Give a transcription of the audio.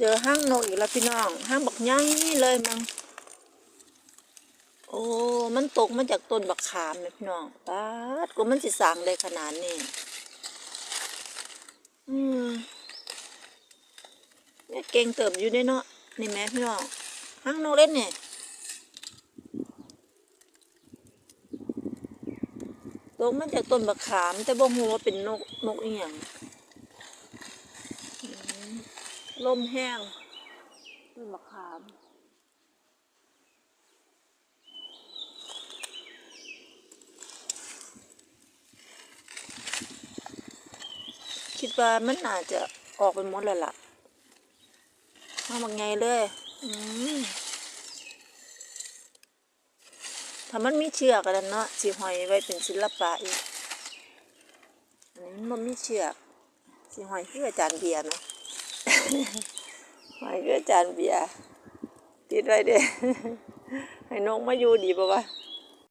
เจอห้างนกอีกแล้วพี่น้องห้างบักใหญ่เลยมั้งโอ้มันตกมาจากต้นบักขามเลยพี่น้องป้าดกูมันสิสางเลยขนาดนี้อืมเนี่ยเก่งเติบอยู่เด้เนาะนี่แม่พี่น้องห้างนกเล่นเนี่ยตกมาจากต้นบักขาม แต่บ่ฮู้ว่าเป็นนกนกอีหยัง ลมแห้งต้นมะขามคิดว่ามันน่าจะออกไปหมดแล้วล่ะมาบางไงเลยอืมถ้ามันมีเชือกกันเนาะสิหอยไว้เป็นศิลปะอีก อันนี้มันมีเชือกสิหอยคืออาจารย์เบียร์เนาะ หอยคืออาจานเบียร์ติดไว้เด้ให้นกมาอยู่ดีป่าวะ